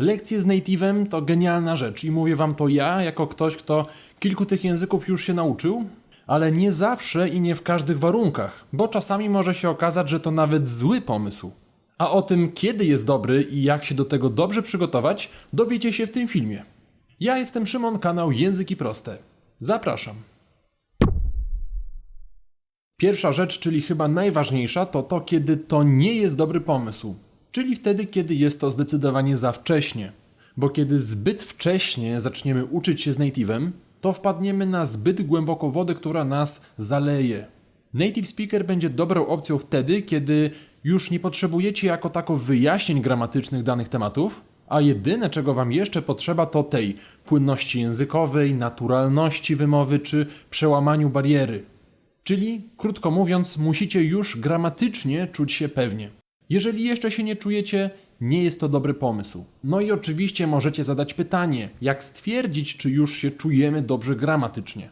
Lekcje z native'em to genialna rzecz i mówię wam to ja, jako ktoś, kto kilku tych języków już się nauczył, ale nie zawsze i nie w każdych warunkach, bo czasami może się okazać, że to nawet zły pomysł. A o tym, kiedy jest dobry i jak się do tego dobrze przygotować, dowiecie się w tym filmie. Ja jestem Szymon, kanał Języki Proste. Zapraszam. Pierwsza rzecz, czyli chyba najważniejsza, to to, kiedy to nie jest dobry pomysł. Czyli wtedy, kiedy jest to zdecydowanie za wcześnie. Bo kiedy zbyt wcześnie zaczniemy uczyć się z native'em, to wpadniemy na zbyt głęboką wodę, która nas zaleje. Native Speaker będzie dobrą opcją wtedy, kiedy już nie potrzebujecie jako tako wyjaśnień gramatycznych danych tematów, a jedyne czego Wam jeszcze potrzeba to tej płynności językowej, naturalności wymowy czy przełamaniu bariery. Czyli, krótko mówiąc, musicie już gramatycznie czuć się pewnie. Jeżeli jeszcze się nie czujecie, nie jest to dobry pomysł. No i oczywiście możecie zadać pytanie, jak stwierdzić, czy już się czujemy dobrze gramatycznie.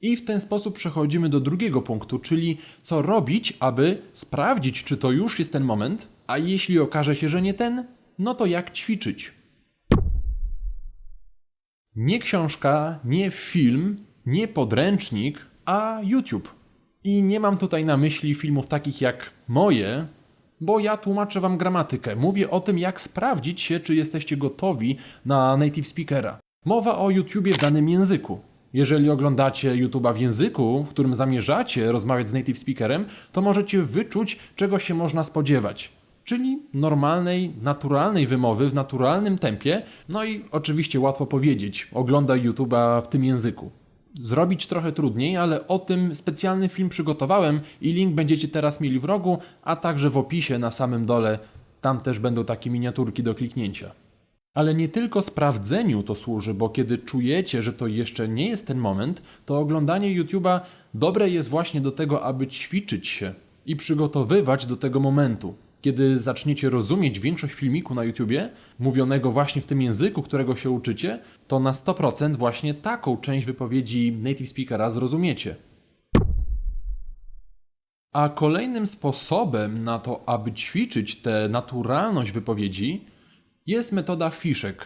I w ten sposób przechodzimy do drugiego punktu, czyli co robić, aby sprawdzić, czy to już jest ten moment, a jeśli okaże się, że nie ten, no to jak ćwiczyć. Nie książka, nie film, nie podręcznik, a YouTube. I nie mam tutaj na myśli filmów takich jak moje, bo ja tłumaczę wam gramatykę. Mówię o tym, jak sprawdzić się, czy jesteście gotowi na native speakera. Mowa o YouTubie w danym języku. Jeżeli oglądacie YouTube'a w języku, w którym zamierzacie rozmawiać z native speakerem, to możecie wyczuć, czego się można spodziewać. Czyli normalnej, naturalnej wymowy w naturalnym tempie. No i oczywiście łatwo powiedzieć, oglądaj YouTube'a w tym języku zrobić trochę trudniej, ale o tym specjalny film przygotowałem i link będziecie teraz mieli w rogu, a także w opisie na samym dole. Tam też będą takie miniaturki do kliknięcia. Ale nie tylko sprawdzeniu to służy, bo kiedy czujecie, że to jeszcze nie jest ten moment, to oglądanie YouTube'a dobre jest właśnie do tego, aby ćwiczyć się i przygotowywać do tego momentu. Kiedy zaczniecie rozumieć większość filmiku na YouTubie, mówionego właśnie w tym języku, którego się uczycie, to na 100% właśnie taką część wypowiedzi native speakera zrozumiecie. A kolejnym sposobem na to, aby ćwiczyć tę naturalność wypowiedzi, jest metoda fiszek.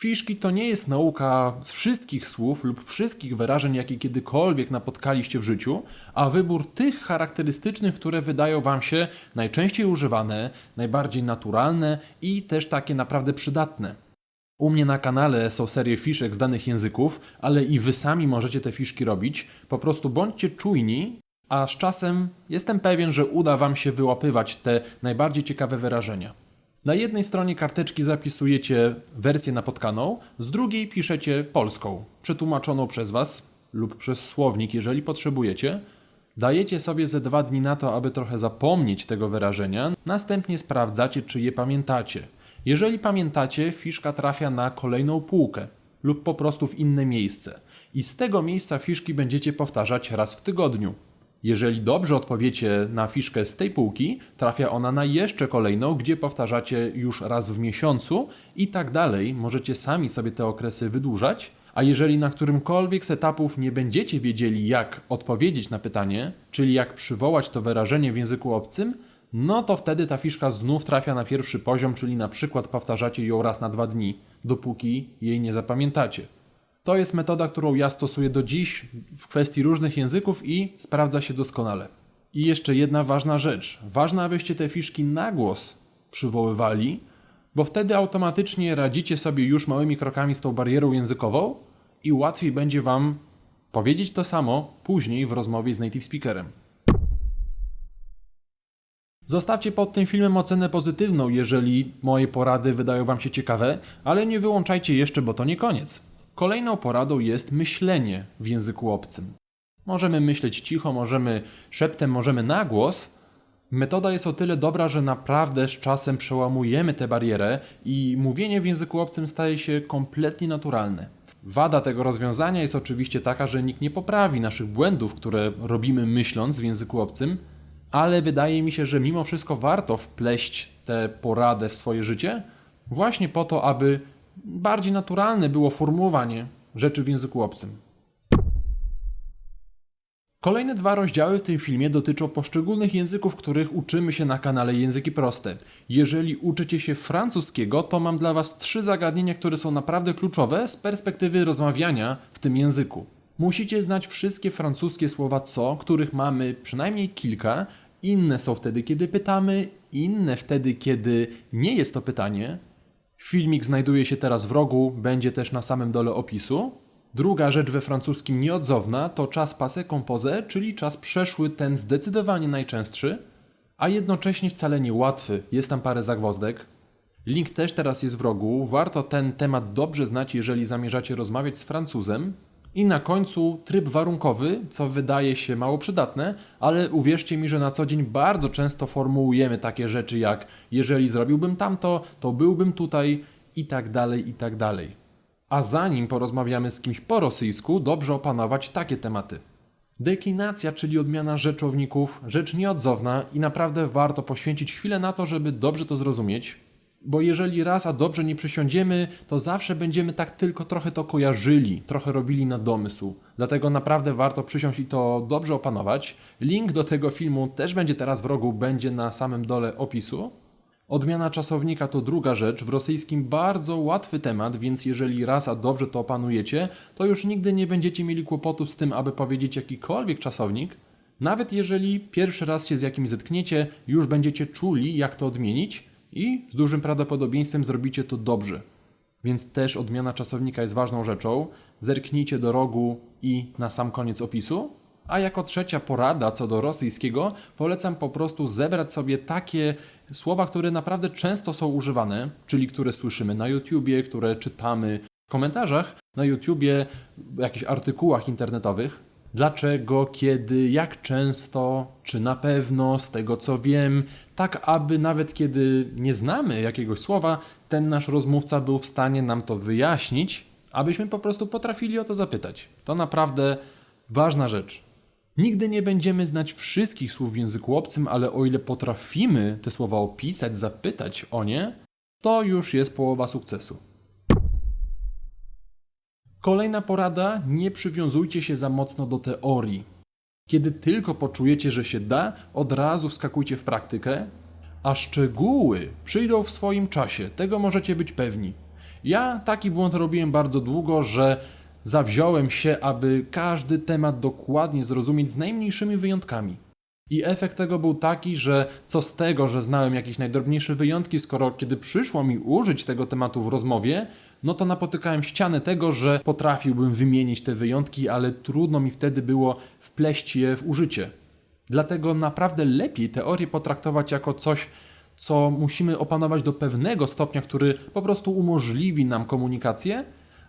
Fiszki to nie jest nauka wszystkich słów lub wszystkich wyrażeń, jakie kiedykolwiek napotkaliście w życiu, a wybór tych charakterystycznych, które wydają Wam się najczęściej używane, najbardziej naturalne i też takie naprawdę przydatne. U mnie na kanale są serie fiszek z danych języków, ale i Wy sami możecie te fiszki robić. Po prostu bądźcie czujni, a z czasem jestem pewien, że uda Wam się wyłapywać te najbardziej ciekawe wyrażenia. Na jednej stronie karteczki zapisujecie wersję napotkaną, z drugiej piszecie polską, przetłumaczoną przez Was lub przez słownik, jeżeli potrzebujecie. Dajecie sobie ze dwa dni na to, aby trochę zapomnieć tego wyrażenia, następnie sprawdzacie, czy je pamiętacie. Jeżeli pamiętacie, fiszka trafia na kolejną półkę lub po prostu w inne miejsce. I z tego miejsca fiszki będziecie powtarzać raz w tygodniu. Jeżeli dobrze odpowiecie na fiszkę z tej półki, trafia ona na jeszcze kolejną, gdzie powtarzacie już raz w miesiącu i tak dalej. Możecie sami sobie te okresy wydłużać. A jeżeli na którymkolwiek z etapów nie będziecie wiedzieli, jak odpowiedzieć na pytanie, czyli jak przywołać to wyrażenie w języku obcym, no to wtedy ta fiszka znów trafia na pierwszy poziom, czyli na przykład powtarzacie ją raz na dwa dni, dopóki jej nie zapamiętacie. To jest metoda, którą ja stosuję do dziś w kwestii różnych języków i sprawdza się doskonale. I jeszcze jedna ważna rzecz. Ważne, abyście te fiszki na głos przywoływali, bo wtedy automatycznie radzicie sobie już małymi krokami z tą barierą językową i łatwiej będzie Wam powiedzieć to samo później w rozmowie z native speakerem. Zostawcie pod tym filmem ocenę pozytywną, jeżeli moje porady wydają Wam się ciekawe, ale nie wyłączajcie jeszcze, bo to nie koniec. Kolejną poradą jest myślenie w języku obcym. Możemy myśleć cicho, możemy szeptem, możemy na głos. Metoda jest o tyle dobra, że naprawdę z czasem przełamujemy tę barierę i mówienie w języku obcym staje się kompletnie naturalne. Wada tego rozwiązania jest oczywiście taka, że nikt nie poprawi naszych błędów, które robimy myśląc w języku obcym, ale wydaje mi się, że mimo wszystko warto wpleść tę poradę w swoje życie, właśnie po to, aby bardziej naturalne było formułowanie rzeczy w języku obcym. Kolejne dwa rozdziały w tym filmie dotyczą poszczególnych języków, których uczymy się na kanale Języki Proste. Jeżeli uczycie się francuskiego, to mam dla Was trzy zagadnienia, które są naprawdę kluczowe z perspektywy rozmawiania w tym języku. Musicie znać wszystkie francuskie słowa co, których mamy przynajmniej kilka. Inne są wtedy, kiedy pytamy, inne wtedy, kiedy nie jest to pytanie. Filmik znajduje się teraz w rogu, będzie też na samym dole opisu. Druga rzecz we francuskim nieodzowna to czas passé composé, czyli czas przeszły, ten zdecydowanie najczęstszy, a jednocześnie wcale nie łatwy, jest tam parę zagwozdek. Link też teraz jest w rogu, warto ten temat dobrze znać, jeżeli zamierzacie rozmawiać z Francuzem. I na końcu tryb warunkowy, co wydaje się mało przydatne, ale uwierzcie mi, że na co dzień bardzo często formułujemy takie rzeczy jak jeżeli zrobiłbym tamto, to byłbym tutaj i tak dalej, i tak dalej. A zanim porozmawiamy z kimś po rosyjsku, dobrze opanować takie tematy. Deklinacja, czyli odmiana rzeczowników, rzecz nieodzowna i naprawdę warto poświęcić chwilę na to, żeby dobrze to zrozumieć, bo jeżeli raz a dobrze nie przysiądziemy, to zawsze będziemy tak tylko trochę to kojarzyli, trochę robili na domysł. Dlatego naprawdę warto przysiąść i to dobrze opanować. Link do tego filmu też będzie teraz w rogu, będzie na samym dole opisu. Odmiana czasownika to druga rzecz, w rosyjskim bardzo łatwy temat, więc jeżeli raz a dobrze to opanujecie, to już nigdy nie będziecie mieli kłopotu z tym, aby powiedzieć jakikolwiek czasownik. Nawet jeżeli pierwszy raz się z jakimś zetkniecie, już będziecie czuli, jak to odmienić i z dużym prawdopodobieństwem zrobicie to dobrze. Więc też odmiana czasownika jest ważną rzeczą. Zerknijcie do rogu i na sam koniec opisu. A jako trzecia porada co do rosyjskiego, polecam po prostu zebrać sobie takie słowa, które naprawdę często są używane, czyli które słyszymy na YouTubie, które czytamy w komentarzach na YouTubie, w jakichś artykułach internetowych. Dlaczego, kiedy, jak często, czy na pewno, z tego co wiem, tak aby nawet kiedy nie znamy jakiegoś słowa, ten nasz rozmówca był w stanie nam to wyjaśnić, abyśmy po prostu potrafili o to zapytać. To naprawdę ważna rzecz. Nigdy nie będziemy znać wszystkich słów w języku obcym, ale o ile potrafimy te słowa opisać, zapytać o nie, to już jest połowa sukcesu. Kolejna porada: nie przywiązujcie się za mocno do teorii. Kiedy tylko poczujecie, że się da, od razu wskakujcie w praktykę, a szczegóły przyjdą w swoim czasie, tego możecie być pewni. Ja taki błąd robiłem bardzo długo, że zawziąłem się, aby każdy temat dokładnie zrozumieć z najmniejszymi wyjątkami. I efekt tego był taki, że co z tego, że znałem jakieś najdrobniejsze wyjątki, skoro kiedy przyszło mi użyć tego tematu w rozmowie, no to napotykałem ścianę tego, że potrafiłbym wymienić te wyjątki, ale trudno mi wtedy było wpleść je w użycie. Dlatego naprawdę lepiej teorię potraktować jako coś, co musimy opanować do pewnego stopnia, który po prostu umożliwi nam komunikację,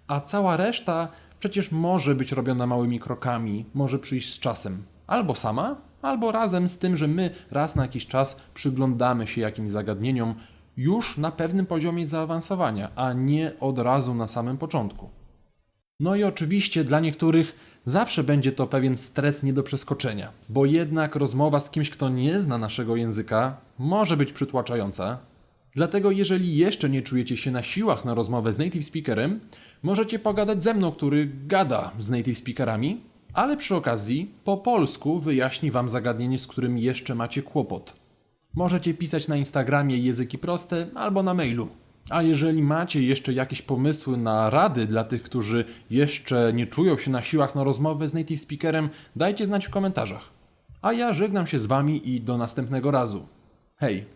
a cała reszta przecież może być robiona małymi krokami, może przyjść z czasem. Albo sama, albo razem z tym, że my raz na jakiś czas przyglądamy się jakimś zagadnieniom już na pewnym poziomie zaawansowania, a nie od razu na samym początku. No i oczywiście dla niektórych zawsze będzie to pewien stres nie do przeskoczenia, bo jednak rozmowa z kimś, kto nie zna naszego języka, może być przytłaczająca. Dlatego jeżeli jeszcze nie czujecie się na siłach na rozmowę z native speakerem, możecie pogadać ze mną, który gada z native speakerami, ale przy okazji po polsku wyjaśni Wam zagadnienie, z którym jeszcze macie kłopot. Możecie pisać na Instagramie języki proste albo na mailu. A jeżeli macie jeszcze jakieś pomysły na rady dla tych, którzy jeszcze nie czują się na siłach na rozmowę z native speakerem, dajcie znać w komentarzach. A ja żegnam się z Wami i do następnego razu. Hej!